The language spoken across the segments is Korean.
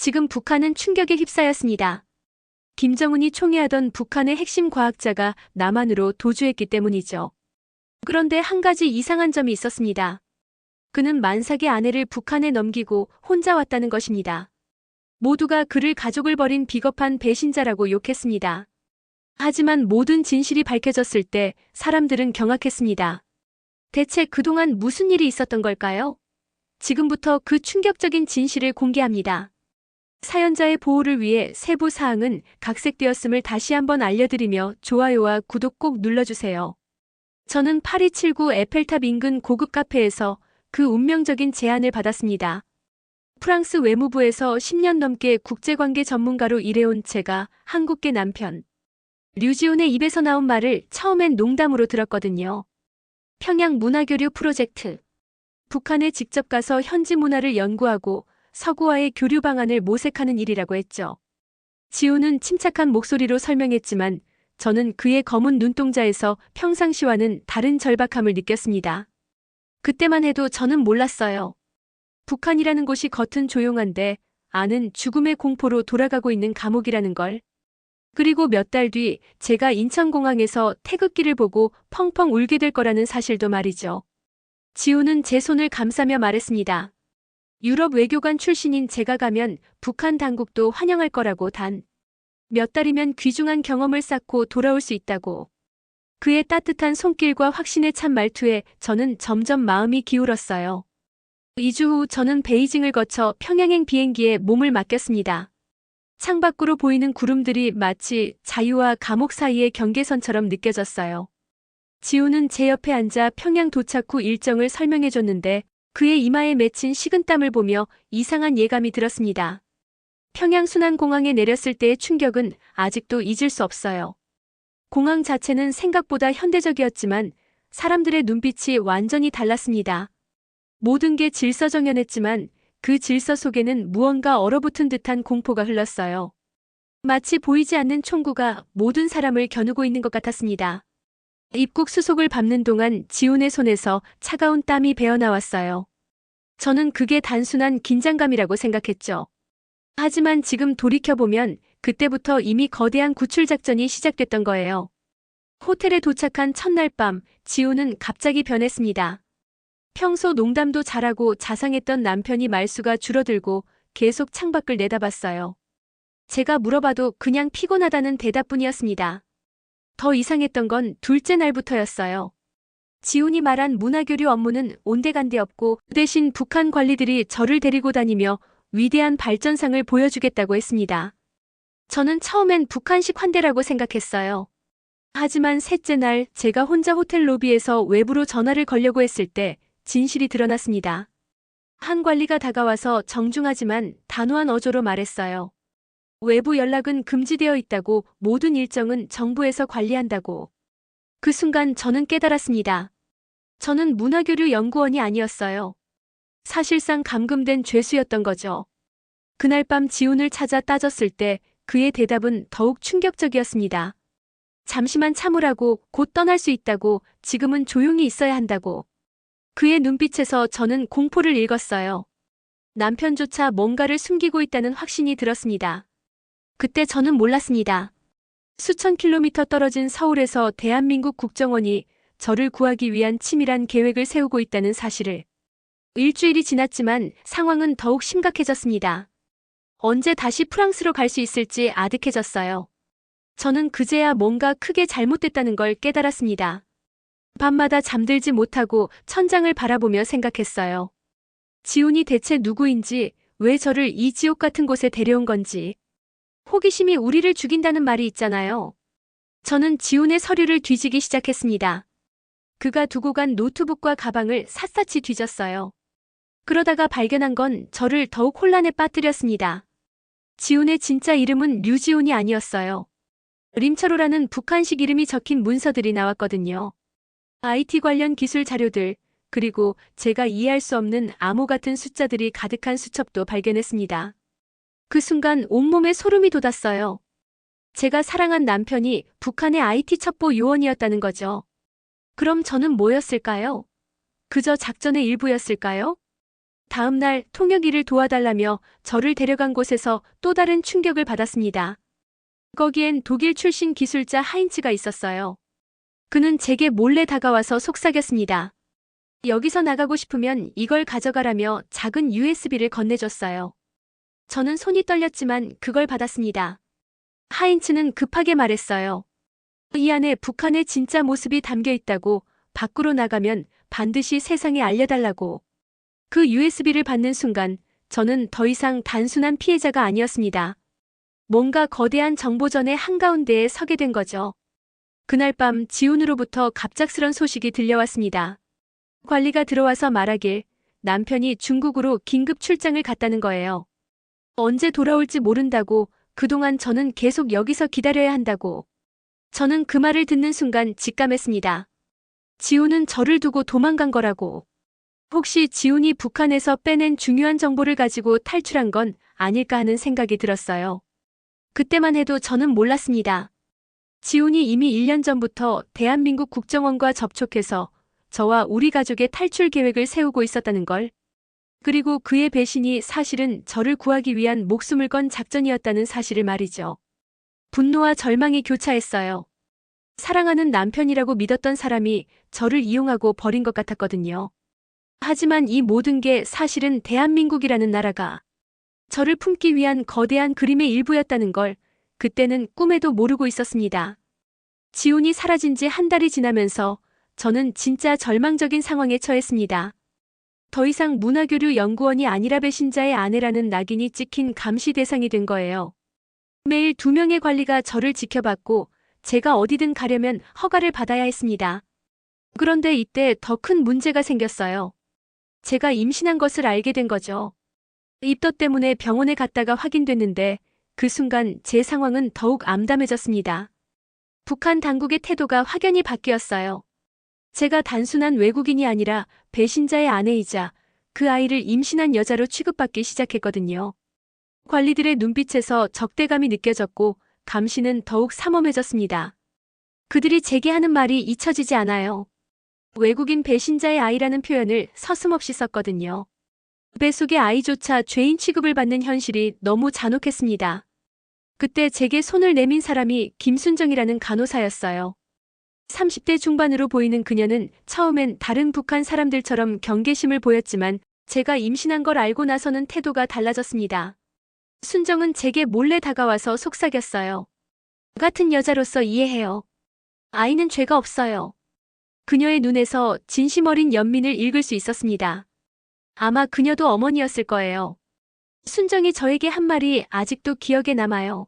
지금 북한은 충격에 휩싸였습니다. 김정은이 총애하던 북한의 핵심 과학자가 남한으로 도주했기 때문이죠. 그런데 한 가지 이상한 점이 있었습니다. 그는 만삭의 아내를 북한에 넘기고 혼자 왔다는 것입니다. 모두가 그를 가족을 버린 비겁한 배신자라고 욕했습니다. 하지만 모든 진실이 밝혀졌을 때 사람들은 경악했습니다. 대체 그동안 무슨 일이 있었던 걸까요? 지금부터 그 충격적인 진실을 공개합니다. 사연자의 보호를 위해 세부 사항은 각색되었음을 다시 한번 알려드리며 좋아요와 구독 꼭 눌러주세요. 저는 8279 에펠탑 인근 고급 카페에서 그 운명적인 제안을 받았습니다. 프랑스 외무부에서 10년 넘게 국제관계 전문가로 일해온 제가 한국계 남편. 류지훈의 입에서 나온 말을 처음엔 농담으로 들었거든요. 평양 문화교류 프로젝트. 북한에 직접 가서 현지 문화를 연구하고 서구와의 교류 방안을 모색하는 일이라고 했죠. 지우는 침착한 목소리로 설명했지만 저는 그의 검은 눈동자에서 평상시와는 다른 절박함을 느꼈습니다. 그때만 해도 저는 몰랐어요. 북한이라는 곳이 겉은 조용한데 안은 죽음의 공포로 돌아가고 있는 감옥이라는 걸. 그리고 몇 달 뒤 제가 인천공항에서 태극기를 보고 펑펑 울게 될 거라는 사실도 말이죠. 지우는 제 손을 감싸며 말했습니다. 유럽 외교관 출신인 제가 가면 북한 당국도 환영할 거라고 단. 몇 달이면 귀중한 경험을 쌓고 돌아올 수 있다고. 그의 따뜻한 손길과 확신에 찬 말투에 저는 점점 마음이 기울었어요. 2주 후 저는 베이징을 거쳐 평양행 비행기에 몸을 맡겼습니다. 창밖으로 보이는 구름들이 마치 자유와 감옥 사이의 경계선처럼 느껴졌어요. 지우는 제 옆에 앉아 평양 도착 후 일정을 설명해줬는데 그의 이마에 맺힌 식은땀을 보며 이상한 예감이 들었습니다. 평양 순환공항에 내렸을 때의 충격은 아직도 잊을 수 없어요. 공항 자체는 생각보다 현대적이었지만 사람들의 눈빛이 완전히 달랐습니다. 모든 게 질서정연했지만 그 질서 속에는 무언가 얼어붙은 듯한 공포가 흘렀어요. 마치 보이지 않는 총구가 모든 사람을 겨누고 있는 것 같았습니다. 입국 수속을 밟는 동안 지훈의 손에서 차가운 땀이 배어나왔어요. 저는 그게 단순한 긴장감이라고 생각했죠. 하지만 지금 돌이켜보면 그때부터 이미 거대한 구출 작전이 시작됐던 거예요. 호텔에 도착한 첫날 밤, 지우는 갑자기 변했습니다. 평소 농담도 잘하고 자상했던 남편이 말수가 줄어들고 계속 창밖을 내다봤어요. 제가 물어봐도 그냥 피곤하다는 대답뿐이었습니다. 더 이상했던 건 둘째 날부터였어요. 지훈이 말한 문화교류 업무는 온데간데 없고 대신 북한 관리들이 저를 데리고 다니며 위대한 발전상을 보여주겠다고 했습니다. 저는 처음엔 북한식 환대라고 생각했어요. 하지만 셋째 날 제가 혼자 호텔 로비에서 외부로 전화를 걸려고 했을 때 진실이 드러났습니다. 한 관리가 다가와서 정중하지만 단호한 어조로 말했어요. 외부 연락은 금지되어 있다고 모든 일정은 정부에서 관리한다고. 그 순간 저는 깨달았습니다. 저는 문화교류 연구원이 아니었어요. 사실상 감금된 죄수였던 거죠. 그날 밤 지훈을 찾아 따졌을 때 그의 대답은 더욱 충격적이었습니다. 잠시만 참으라고 곧 떠날 수 있다고 지금은 조용히 있어야 한다고. 그의 눈빛에서 저는 공포를 읽었어요. 남편조차 뭔가를 숨기고 있다는 확신이 들었습니다. 그때 저는 몰랐습니다. 수천 킬로미터 떨어진 서울에서 대한민국 국정원이 저를 구하기 위한 치밀한 계획을 세우고 있다는 사실을. 일주일이 지났지만 상황은 더욱 심각해졌습니다. 언제 다시 프랑스로 갈 수 있을지 아득해졌어요. 저는 그제야 뭔가 크게 잘못됐다는 걸 깨달았습니다. 밤마다 잠들지 못하고 천장을 바라보며 생각했어요. 지훈이 대체 누구인지, 왜 저를 이 지옥 같은 곳에 데려온 건지. 호기심이 우리를 죽인다는 말이 있잖아요. 저는 지훈의 서류를 뒤지기 시작했습니다. 그가 두고 간 노트북과 가방을 샅샅이 뒤졌어요. 그러다가 발견한 건 저를 더욱 혼란에 빠뜨렸습니다. 지훈의 진짜 이름은 류지훈이 아니었어요. 림차로라는 북한식 이름이 적힌 문서들이 나왔거든요. IT 관련 기술 자료들, 그리고 제가 이해할 수 없는 암호 같은 숫자들이 가득한 수첩도 발견했습니다. 그 순간 온몸에 소름이 돋았어요. 제가 사랑한 남편이 북한의 IT 첩보 요원이었다는 거죠. 그럼 저는 뭐였을까요? 그저 작전의 일부였을까요? 다음 날 통역일을 도와달라며 저를 데려간 곳에서 또 다른 충격을 받았습니다. 거기엔 독일 출신 기술자 하인츠가 있었어요. 그는 제게 몰래 다가와서 속삭였습니다. 여기서 나가고 싶으면 이걸 가져가라며 작은 USB를 건네줬어요. 저는 손이 떨렸지만 그걸 받았습니다. 하인츠는 급하게 말했어요. 이 안에 북한의 진짜 모습이 담겨 있다고 밖으로 나가면 반드시 세상에 알려달라고. 그 USB를 받는 순간 저는 더 이상 단순한 피해자가 아니었습니다. 뭔가 거대한 정보전의 한가운데에 서게 된 거죠. 그날 밤 지훈으로부터 갑작스런 소식이 들려왔습니다. 관리가 들어와서 말하길 남편이 중국으로 긴급 출장을 갔다는 거예요. 언제 돌아올지 모른다고 그동안 저는 계속 여기서 기다려야 한다고. 저는 그 말을 듣는 순간 직감했습니다. 지훈은 저를 두고 도망간 거라고. 혹시 지훈이 북한에서 빼낸 중요한 정보를 가지고 탈출한 건 아닐까 하는 생각이 들었어요. 그때만 해도 저는 몰랐습니다. 지훈이 이미 1년 전부터 대한민국 국정원과 접촉해서 저와 우리 가족의 탈출 계획을 세우고 있었다는 걸. 그리고 그의 배신이 사실은 저를 구하기 위한 목숨을 건 작전이었다는 사실을 말이죠. 분노와 절망이 교차했어요. 사랑하는 남편이라고 믿었던 사람이 저를 이용하고 버린 것 같았거든요. 하지만 이 모든 게 사실은 대한민국이라는 나라가 저를 품기 위한 거대한 그림의 일부였다는 걸 그때는 꿈에도 모르고 있었습니다. 지훈이 사라진 지 한 달이 지나면서 저는 진짜 절망적인 상황에 처했습니다. 더 이상 문화교류 연구원이 아니라 배신자의 아내라는 낙인이 찍힌 감시 대상이 된 거예요. 매일 두 명의 관리가 저를 지켜봤고 제가 어디든 가려면 허가를 받아야 했습니다. 그런데 이때 더 큰 문제가 생겼어요. 제가 임신한 것을 알게 된 거죠. 입덧 때문에 병원에 갔다가 확인됐는데 그 순간 제 상황은 더욱 암담해졌습니다. 북한 당국의 태도가 확연히 바뀌었어요. 제가 단순한 외국인이 아니라 배신자의 아내이자 그 아이를 임신한 여자로 취급받기 시작했거든요. 관리들의 눈빛에서 적대감이 느껴졌고 감시는 더욱 삼엄해졌습니다. 그들이 제게 하는 말이 잊혀지지 않아요. 외국인 배신자의 아이라는 표현을 서슴없이 썼거든요. 배 속의 아이조차 죄인 취급을 받는 현실이 너무 잔혹했습니다. 그때 제게 손을 내민 사람이 김순정이라는 간호사였어요. 30대 중반으로 보이는 그녀는 처음엔 다른 북한 사람들처럼 경계심을 보였지만 제가 임신한 걸 알고 나서는 태도가 달라졌습니다. 순정은 제게 몰래 다가와서 속삭였어요. 같은 여자로서 이해해요. 아이는 죄가 없어요. 그녀의 눈에서 진심 어린 연민을 읽을 수 있었습니다. 아마 그녀도 어머니였을 거예요. 순정이 저에게 한 말이 아직도 기억에 남아요.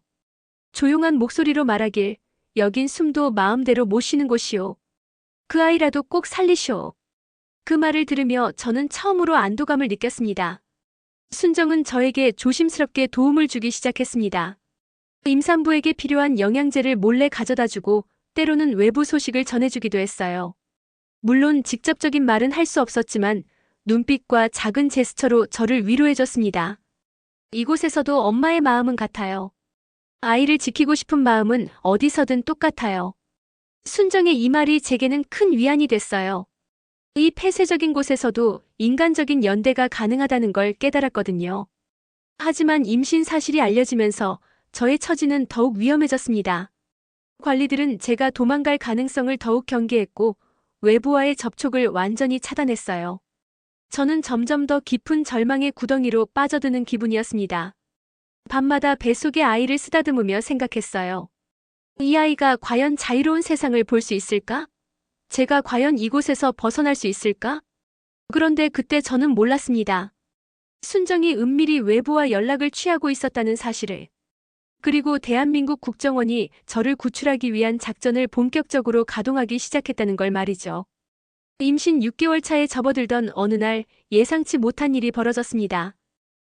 조용한 목소리로 말하길, 여긴 숨도 마음대로 못 쉬는 곳이오. 그 아이라도 꼭 살리쇼. 그 말을 들으며 저는 처음으로 안도감을 느꼈습니다. 순정은 저에게 조심스럽게 도움을 주기 시작했습니다. 임산부에게 필요한 영양제를 몰래 가져다 주고 때로는 외부 소식을 전해주기도 했어요. 물론 직접적인 말은 할 수 없었지만 눈빛과 작은 제스처로 저를 위로해줬습니다. 이곳에서도 엄마의 마음은 같아요. 아이를 지키고 싶은 마음은 어디서든 똑같아요. 순정의 이 말이 제게는 큰 위안이 됐어요. 이 폐쇄적인 곳에서도 인간적인 연대가 가능하다는 걸 깨달았거든요. 하지만 임신 사실이 알려지면서 저의 처지는 더욱 위험해졌습니다. 관리들은 제가 도망갈 가능성을 더욱 경계했고 외부와의 접촉을 완전히 차단했어요. 저는 점점 더 깊은 절망의 구덩이로 빠져드는 기분이었습니다. 밤마다 뱃속의 아이를 쓰다듬으며 생각했어요. 이 아이가 과연 자유로운 세상을 볼 수 있을까? 제가 과연 이곳에서 벗어날 수 있을까? 그런데 그때 저는 몰랐습니다. 순정이 은밀히 외부와 연락을 취하고 있었다는 사실을. 그리고 대한민국 국정원이 저를 구출하기 위한 작전을 본격적으로 가동하기 시작했다는 걸 말이죠. 임신 6개월 차에 접어들던 어느 날 예상치 못한 일이 벌어졌습니다.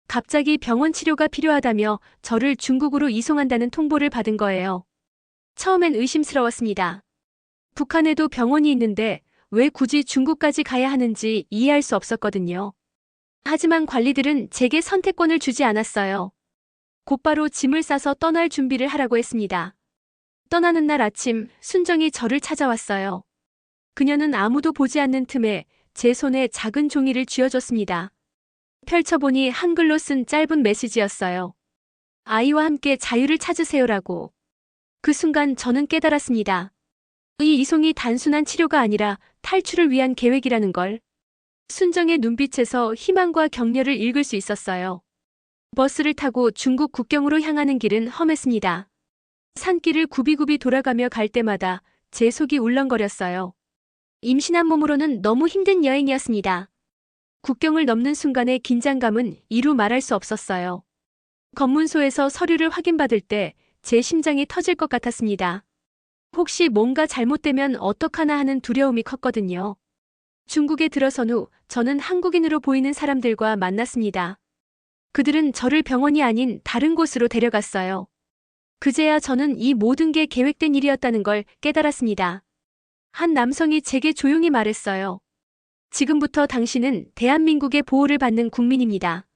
갑자기 병원 치료가 필요하다며 저를 중국으로 이송한다는 통보를 받은 거예요. 처음엔 의심스러웠습니다. 북한에도 병원이 있는데 왜 굳이 중국까지 가야 하는지 이해할 수 없었거든요. 하지만 관리들은 제게 선택권을 주지 않았어요. 곧바로 짐을 싸서 떠날 준비를 하라고 했습니다. 떠나는 날 아침 순정이 저를 찾아왔어요. 그녀는 아무도 보지 않는 틈에 제 손에 작은 종이를 쥐어줬습니다. 펼쳐보니 한글로 쓴 짧은 메시지였어요. 아이와 함께 자유를 찾으세요라고. 그 순간 저는 깨달았습니다. 이 이송이 단순한 치료가 아니라 탈출을 위한 계획이라는 걸. 순정의 눈빛에서 희망과 격려를 읽을 수 있었어요. 버스를 타고 중국 국경으로 향하는 길은 험했습니다. 산길을 굽이굽이 돌아가며 갈 때마다 제 속이 울렁거렸어요. 임신한 몸으로는 너무 힘든 여행이었습니다. 국경을 넘는 순간의 긴장감은 이루 말할 수 없었어요. 검문소에서 서류를 확인받을 때 제 심장이 터질 것 같았습니다. 혹시 뭔가 잘못되면 어떡하나 하는 두려움이 컸거든요. 중국에 들어선 후 저는 한국인으로 보이는 사람들과 만났습니다. 그들은 저를 병원이 아닌 다른 곳으로 데려갔어요. 그제야 저는 이 모든 게 계획된 일이었다는 걸 깨달았습니다. 한 남성이 제게 조용히 말했어요. 지금부터 당신은 대한민국의 보호를 받는 국민입니다.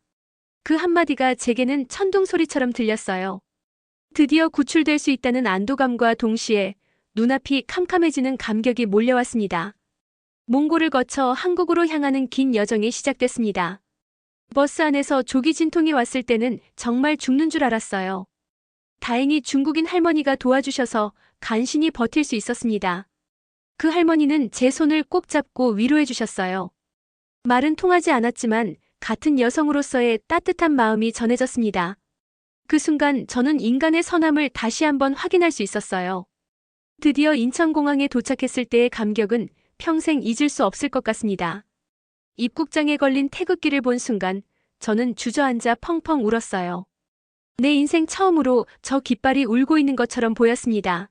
그 한마디가 제게는 천둥 소리처럼 들렸어요. 드디어 구출될 수 있다는 안도감과 동시에 눈앞이 캄캄해지는 감격이 몰려왔습니다. 몽골을 거쳐 한국으로 향하는 긴 여정이 시작됐습니다. 버스 안에서 조기 진통이 왔을 때는 정말 죽는 줄 알았어요. 다행히 중국인 할머니가 도와주셔서 간신히 버틸 수 있었습니다. 그 할머니는 제 손을 꼭 잡고 위로해 주셨어요. 말은 통하지 않았지만 같은 여성으로서의 따뜻한 마음이 전해졌습니다. 그 순간 저는 인간의 선함을 다시 한번 확인할 수 있었어요. 드디어 인천공항에 도착했을 때의 감격은 평생 잊을 수 없을 것 같습니다. 입국장에 걸린 태극기를 본 순간 저는 주저앉아 펑펑 울었어요. 내 인생 처음으로 저 깃발이 울고 있는 것처럼 보였습니다.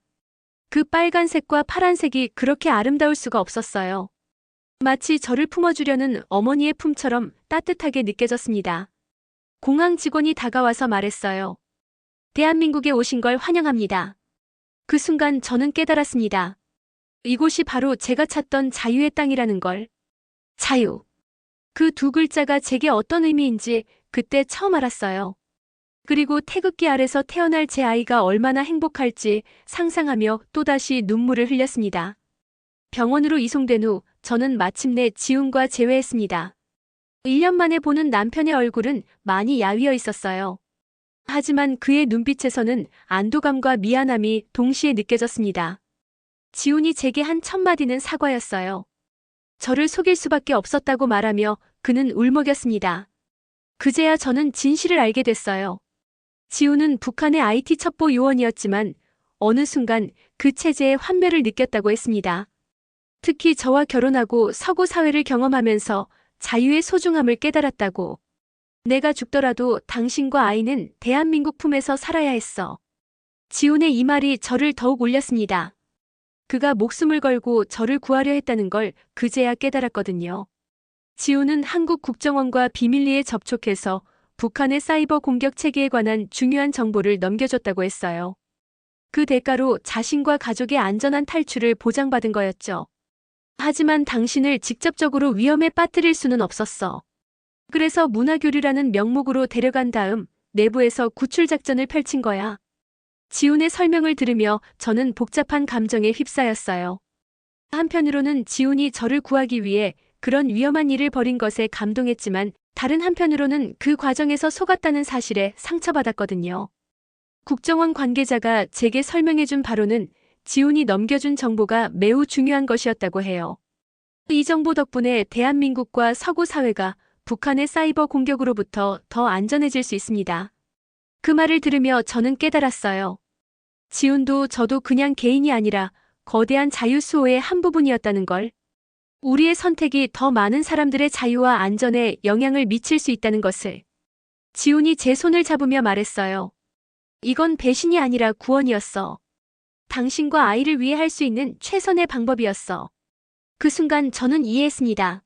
그 빨간색과 파란색이 그렇게 아름다울 수가 없었어요. 마치 저를 품어주려는 어머니의 품처럼 따뜻하게 느껴졌습니다. 공항 직원이 다가와서 말했어요. 대한민국에 오신 걸 환영합니다. 그 순간 저는 깨달았습니다. 이곳이 바로 제가 찾던 자유의 땅이라는 걸. 자유. 그 두 글자가 제게 어떤 의미인지 그때 처음 알았어요. 그리고 태극기 아래서 태어날 제 아이가 얼마나 행복할지 상상하며 또다시 눈물을 흘렸습니다. 병원으로 이송된 후 저는 마침내 지훈과 재회했습니다. 1년 만에 보는 남편의 얼굴은 많이 야위어 있었어요. 하지만 그의 눈빛에서는 안도감과 미안함이 동시에 느껴졌습니다. 지훈이 제게 한 첫마디는 사과였어요. 저를 속일 수밖에 없었다고 말하며 그는 울먹였습니다. 그제야 저는 진실을 알게 됐어요. 지훈은 북한의 IT 첩보 요원이었지만 어느 순간 그 체제의 환멸을 느꼈다고 했습니다. 특히 저와 결혼하고 서구 사회를 경험하면서 자유의 소중함을 깨달았다고. 내가 죽더라도 당신과 아이는 대한민국 품에서 살아야 했어. 지훈의 이 말이 저를 더욱 울렸습니다. 그가 목숨을 걸고 저를 구하려 했다는 걸 그제야 깨달았거든요. 지훈은 한국 국정원과 비밀리에 접촉해서 북한의 사이버 공격 체계에 관한 중요한 정보를 넘겨줬다고 했어요. 그 대가로 자신과 가족의 안전한 탈출을 보장받은 거였죠. 하지만 당신을 직접적으로 위험에 빠뜨릴 수는 없었어. 그래서 문화교류라는 명목으로 데려간 다음 내부에서 구출 작전을 펼친 거야. 지훈의 설명을 들으며 저는 복잡한 감정에 휩싸였어요. 한편으로는 지훈이 저를 구하기 위해 그런 위험한 일을 벌인 것에 감동했지만 다른 한편으로는 그 과정에서 속았다는 사실에 상처받았거든요. 국정원 관계자가 제게 설명해준 바로는 지훈이 넘겨준 정보가 매우 중요한 것이었다고 해요. 이 정보 덕분에 대한민국과 서구 사회가 북한의 사이버 공격으로부터 더 안전해질 수 있습니다. 그 말을 들으며 저는 깨달았어요. 지훈도 저도 그냥 개인이 아니라 거대한 자유수호의 한 부분이었다는 걸. 우리의 선택이 더 많은 사람들의 자유와 안전에 영향을 미칠 수 있다는 것을. 지훈이 제 손을 잡으며 말했어요. 이건 배신이 아니라 구원이었어. 당신과 아이를 위해 할 수 있는 최선의 방법이었어. 그 순간 저는 이해했습니다.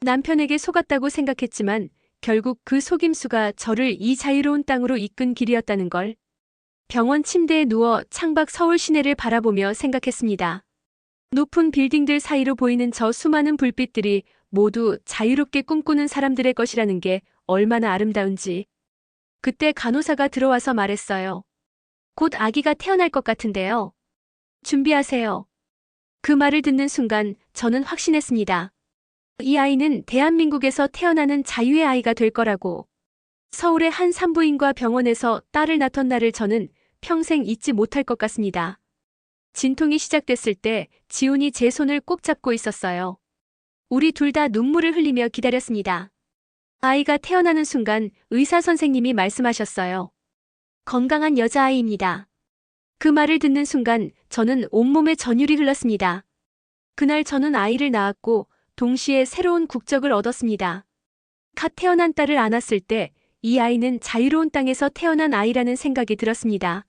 남편에게 속았다고 생각했지만 결국 그 속임수가 저를 이 자유로운 땅으로 이끈 길이었다는 걸. 병원 침대에 누워 창밖 서울 시내를 바라보며 생각했습니다. 높은 빌딩들 사이로 보이는 저 수많은 불빛들이 모두 자유롭게 꿈꾸는 사람들의 것이라는 게 얼마나 아름다운지. 그때 간호사가 들어와서 말했어요. 곧 아기가 태어날 것 같은데요. 준비하세요. 그 말을 듣는 순간 저는 확신했습니다. 이 아이는 대한민국에서 태어나는 자유의 아이가 될 거라고. 서울의 한 산부인과 병원에서 딸을 낳던 날을 저는 평생 잊지 못할 것 같습니다. 진통이 시작됐을 때 지훈이 제 손을 꼭 잡고 있었어요. 우리 둘 다 눈물을 흘리며 기다렸습니다. 아이가 태어나는 순간 의사 선생님이 말씀하셨어요. 건강한 여자아이입니다. 그 말을 듣는 순간 저는 온몸에 전율이 흘렀습니다. 그날 저는 아이를 낳았고 동시에 새로운 국적을 얻었습니다. 갓 태어난 딸을 안았을 때 이 아이는 자유로운 땅에서 태어난 아이라는 생각이 들었습니다.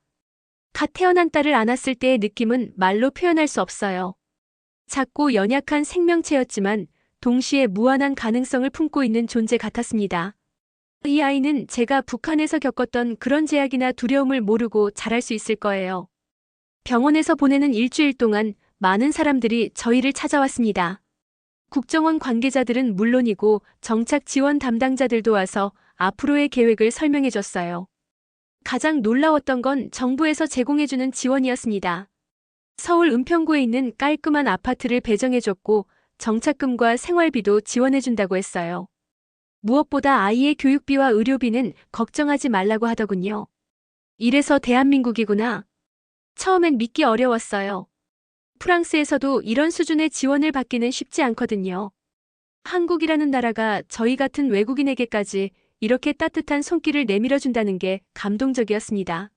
갓 태어난 딸을 안았을 때의 느낌은 말로 표현할 수 없어요. 작고 연약한 생명체였지만 동시에 무한한 가능성을 품고 있는 존재 같았습니다. 이 아이는 제가 북한에서 겪었던 그런 제약이나 두려움을 모르고 자랄 수 있을 거예요. 병원에서 보내는 일주일 동안 많은 사람들이 저희를 찾아왔습니다. 국정원 관계자들은 물론이고 정착 지원 담당자들도 와서 앞으로의 계획을 설명해 줬어요. 가장 놀라웠던 건 정부에서 제공해주는 지원이었습니다. 서울 은평구에 있는 깔끔한 아파트를 배정해줬고 정착금과 생활비도 지원해준다고 했어요. 무엇보다 아이의 교육비와 의료비는 걱정하지 말라고 하더군요. 이래서 대한민국이구나. 처음엔 믿기 어려웠어요. 프랑스에서도 이런 수준의 지원을 받기는 쉽지 않거든요. 한국이라는 나라가 저희 같은 외국인에게까지 이렇게 따뜻한 손길을 내밀어준다는 게 감동적이었습니다.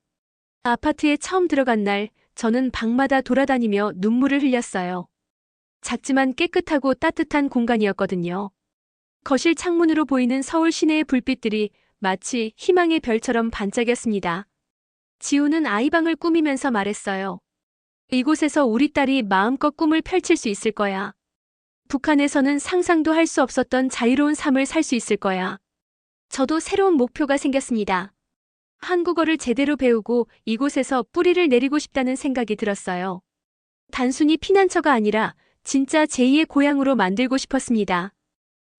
아파트에 처음 들어간 날, 저는 방마다 돌아다니며 눈물을 흘렸어요. 작지만 깨끗하고 따뜻한 공간이었거든요. 거실 창문으로 보이는 서울 시내의 불빛들이 마치 희망의 별처럼 반짝였습니다. 지우는 아이방을 꾸미면서 말했어요. 이곳에서 우리 딸이 마음껏 꿈을 펼칠 수 있을 거야. 북한에서는 상상도 할 수 없었던 자유로운 삶을 살 수 있을 거야. 저도 새로운 목표가 생겼습니다. 한국어를 제대로 배우고 이곳에서 뿌리를 내리고 싶다는 생각이 들었어요. 단순히 피난처가 아니라 진짜 제2의 고향으로 만들고 싶었습니다.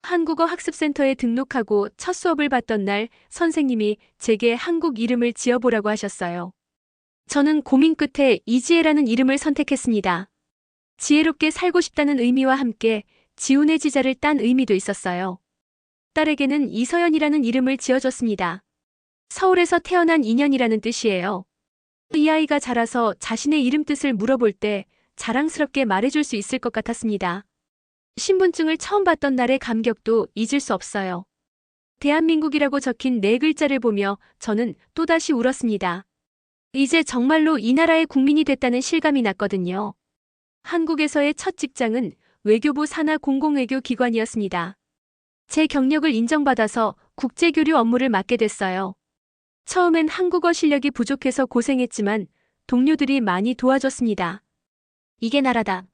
한국어 학습센터에 등록하고 첫 수업을 받던 날 선생님이 제게 한국 이름을 지어보라고 하셨어요. 저는 고민 끝에 이지혜라는 이름을 선택했습니다. 지혜롭게 살고 싶다는 의미와 함께 지훈의 지자를 딴 의미도 있었어요. 딸에게는 이서연이라는 이름을 지어줬습니다. 서울에서 태어난 인연이라는 뜻이에요. 이 아이가 자라서 자신의 이름 뜻을 물어볼 때 자랑스럽게 말해줄 수 있을 것 같았습니다. 신분증을 처음 봤던 날의 감격도 잊을 수 없어요. 대한민국이라고 적힌 네 글자를 보며 저는 또다시 울었습니다. 이제 정말로 이 나라의 국민이 됐다는 실감이 났거든요. 한국에서의 첫 직장은 외교부 산하 공공외교 기관이었습니다. 제 경력을 인정받아서 국제교류 업무를 맡게 됐어요. 처음엔 한국어 실력이 부족해서 고생했지만 동료들이 많이 도와줬습니다. 이게 나라다.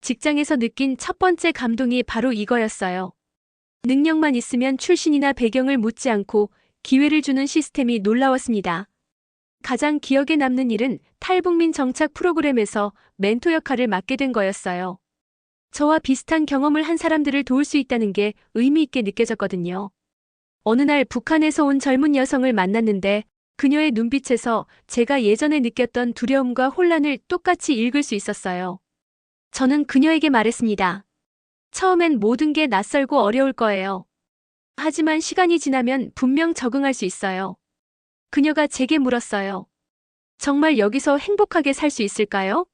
직장에서 느낀 첫 번째 감동이 바로 이거였어요. 능력만 있으면 출신이나 배경을 묻지 않고 기회를 주는 시스템이 놀라웠습니다. 가장 기억에 남는 일은 탈북민 정착 프로그램에서 멘토 역할을 맡게 된 거였어요. 저와 비슷한 경험을 한 사람들을 도울 수 있다는 게 의미 있게 느껴졌거든요. 어느 날 북한에서 온 젊은 여성을 만났는데 그녀의 눈빛에서 제가 예전에 느꼈던 두려움과 혼란을 똑같이 읽을 수 있었어요. 저는 그녀에게 말했습니다. 처음엔 모든 게 낯설고 어려울 거예요. 하지만 시간이 지나면 분명 적응할 수 있어요. 그녀가 제게 물었어요. 정말 여기서 행복하게 살 수 있을까요?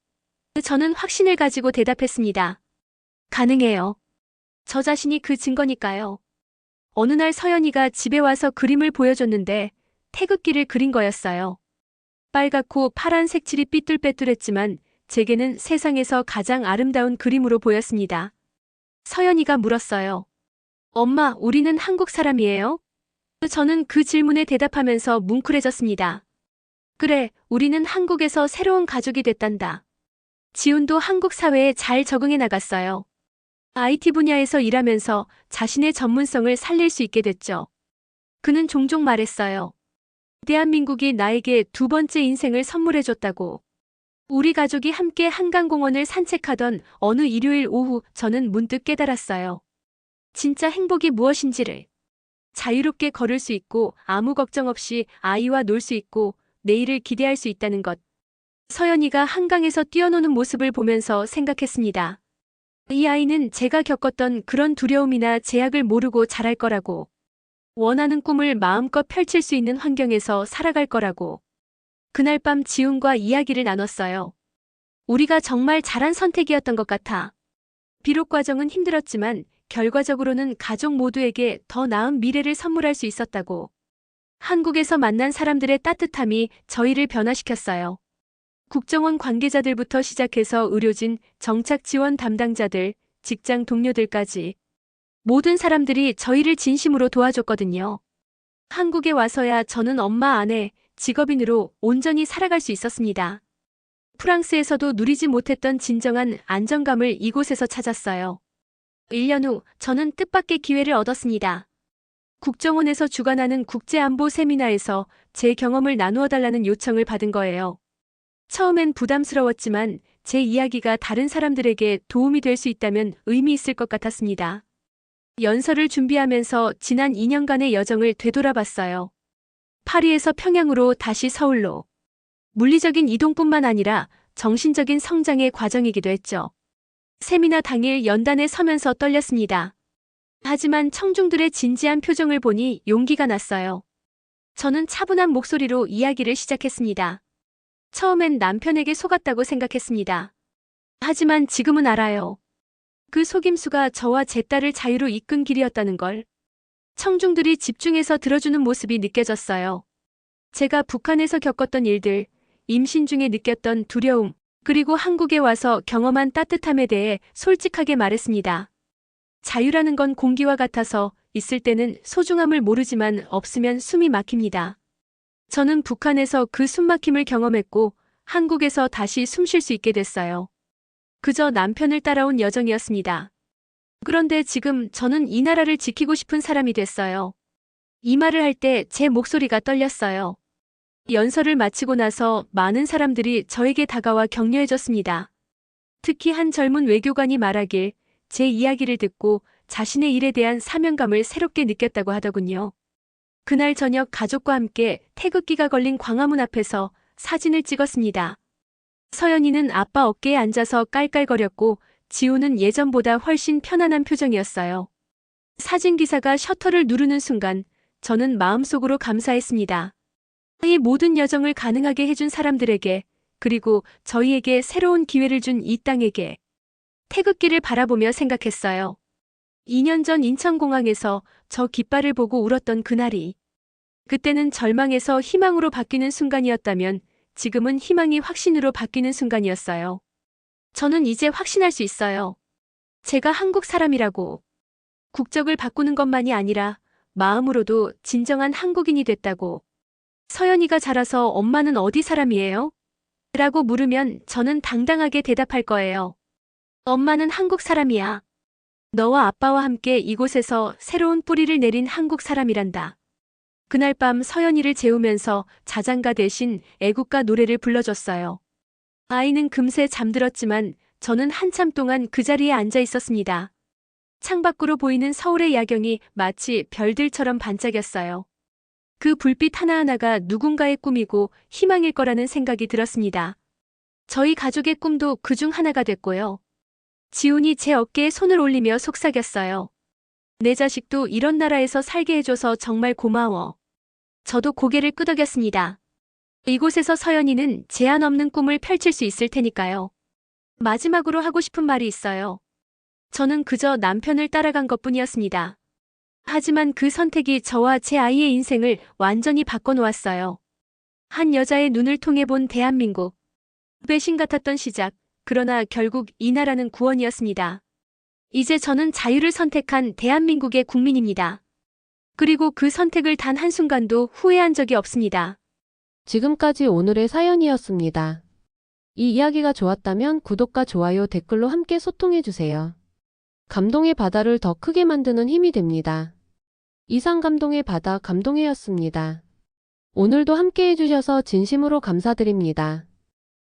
저는 확신을 가지고 대답했습니다. 가능해요. 저 자신이 그 증거니까요. 어느 날 서연이가 집에 와서 그림을 보여줬는데 태극기를 그린 거였어요. 빨갛고 파란 색칠이 삐뚤빼뚤했지만 제게는 세상에서 가장 아름다운 그림으로 보였습니다. 서연이가 물었어요. 엄마, 우리는 한국 사람이에요? 저는 그 질문에 대답하면서 뭉클해졌습니다. 그래, 우리는 한국에서 새로운 가족이 됐단다. 지훈도 한국 사회에 잘 적응해 나갔어요. IT 분야에서 일하면서 자신의 전문성을 살릴 수 있게 됐죠. 그는 종종 말했어요. 대한민국이 나에게 두 번째 인생을 선물해줬다고. 우리 가족이 함께 한강공원을 산책하던 어느 일요일 오후 저는 문득 깨달았어요. 진짜 행복이 무엇인지를. 자유롭게 걸을 수 있고 아무 걱정 없이 아이와 놀 수 있고 내일을 기대할 수 있다는 것. 서연이가 한강에서 뛰어노는 모습을 보면서 생각했습니다. 이 아이는 제가 겪었던 그런 두려움이나 제약을 모르고 자랄 거라고. 원하는 꿈을 마음껏 펼칠 수 있는 환경에서 살아갈 거라고. 그날 밤 지훈과 이야기를 나눴어요. 우리가 정말 잘한 선택이었던 것 같아. 비록 과정은 힘들었지만 결과적으로는 가족 모두에게 더 나은 미래를 선물할 수 있었다고. 한국에서 만난 사람들의 따뜻함이 저희를 변화시켰어요. 국정원 관계자들부터 시작해서 의료진, 정착 지원 담당자들, 직장 동료들까지 모든 사람들이 저희를 진심으로 도와줬거든요. 한국에 와서야 저는 엄마, 아내, 직업인으로 온전히 살아갈 수 있었습니다. 프랑스에서도 누리지 못했던 진정한 안정감을 이곳에서 찾았어요. 1년 후 저는 뜻밖의 기회를 얻었습니다. 국정원에서 주관하는 국제안보 세미나에서 제 경험을 나누어 달라는 요청을 받은 거예요. 처음엔 부담스러웠지만 제 이야기가 다른 사람들에게 도움이 될 수 있다면 의미 있을 것 같았습니다. 연설을 준비하면서 지난 2년간의 여정을 되돌아봤어요. 파리에서 평양으로 다시 서울로. 물리적인 이동뿐만 아니라 정신적인 성장의 과정이기도 했죠. 세미나 당일 연단에 서면서 떨렸습니다. 하지만 청중들의 진지한 표정을 보니 용기가 났어요. 저는 차분한 목소리로 이야기를 시작했습니다. 처음엔 남편에게 속았다고 생각했습니다. 하지만 지금은 알아요. 그 속임수가 저와 제 딸을 자유로 이끈 길이었다는 걸. 청중들이 집중해서 들어주는 모습이 느껴졌어요. 제가 북한에서 겪었던 일들, 임신 중에 느꼈던 두려움, 그리고 한국에 와서 경험한 따뜻함에 대해 솔직하게 말했습니다. 자유라는 건 공기와 같아서 있을 때는 소중함을 모르지만 없으면 숨이 막힙니다. 저는 북한에서 그 숨막힘을 경험했고 한국에서 다시 숨 쉴 수 있게 됐어요. 그저 남편을 따라온 여정이었습니다. 그런데 지금 저는 이 나라를 지키고 싶은 사람이 됐어요. 이 말을 할 때 제 목소리가 떨렸어요. 연설을 마치고 나서 많은 사람들이 저에게 다가와 격려해줬습니다. 특히 한 젊은 외교관이 말하길 제 이야기를 듣고 자신의 일에 대한 사명감을 새롭게 느꼈다고 하더군요. 그날 저녁 가족과 함께 태극기가 걸린 광화문 앞에서 사진을 찍었습니다. 서연이는 아빠 어깨에 앉아서 깔깔거렸고 지우는 예전보다 훨씬 편안한 표정이었어요. 사진 기사가 셔터를 누르는 순간 저는 마음속으로 감사했습니다. 이 모든 여정을 가능하게 해준 사람들에게 그리고 저희에게 새로운 기회를 준 이 땅에게 태극기를 바라보며 생각했어요. 2년 전 인천공항에서 저 깃발을 보고 울었던 그날이 그때는 절망에서 희망으로 바뀌는 순간이었다면 지금은 희망이 확신으로 바뀌는 순간이었어요. 저는 이제 확신할 수 있어요. 제가 한국 사람이라고. 국적을 바꾸는 것만이 아니라 마음으로도 진정한 한국인이 됐다고. 서연이가 자라서 엄마는 어디 사람이에요? 라고 물으면 저는 당당하게 대답할 거예요. 엄마는 한국 사람이야. 너와 아빠와 함께 이곳에서 새로운 뿌리를 내린 한국 사람이란다. 그날 밤 서연이를 재우면서 자장가 대신 애국가 노래를 불러줬어요. 아이는 금세 잠들었지만 저는 한참 동안 그 자리에 앉아 있었습니다. 창밖으로 보이는 서울의 야경이 마치 별들처럼 반짝였어요. 그 불빛 하나하나가 누군가의 꿈이고 희망일 거라는 생각이 들었습니다. 저희 가족의 꿈도 그 중 하나가 됐고요. 지훈이 제 어깨에 손을 올리며 속삭였어요. 내 자식도 이런 나라에서 살게 해줘서 정말 고마워. 저도 고개를 끄덕였습니다. 이곳에서 서연이는 제한 없는 꿈을 펼칠 수 있을 테니까요. 마지막으로 하고 싶은 말이 있어요. 저는 그저 남편을 따라간 것 뿐이었습니다. 하지만 그 선택이 저와 제 아이의 인생을 완전히 바꿔놓았어요. 한 여자의 눈을 통해 본 대한민국. 배신 같았던 시작. 그러나 결국 이 나라는 구원이었습니다. 이제 저는 자유를 선택한 대한민국의 국민입니다. 그리고 그 선택을 단 한순간도 후회한 적이 없습니다. 지금까지 오늘의 사연이었습니다. 이 이야기가 좋았다면 구독과 좋아요 댓글로 함께 소통해주세요. 감동의 바다를 더 크게 만드는 힘이 됩니다. 이상 감동의 바다 감동회였습니다. 오늘도 함께 해주셔서 진심으로 감사드립니다.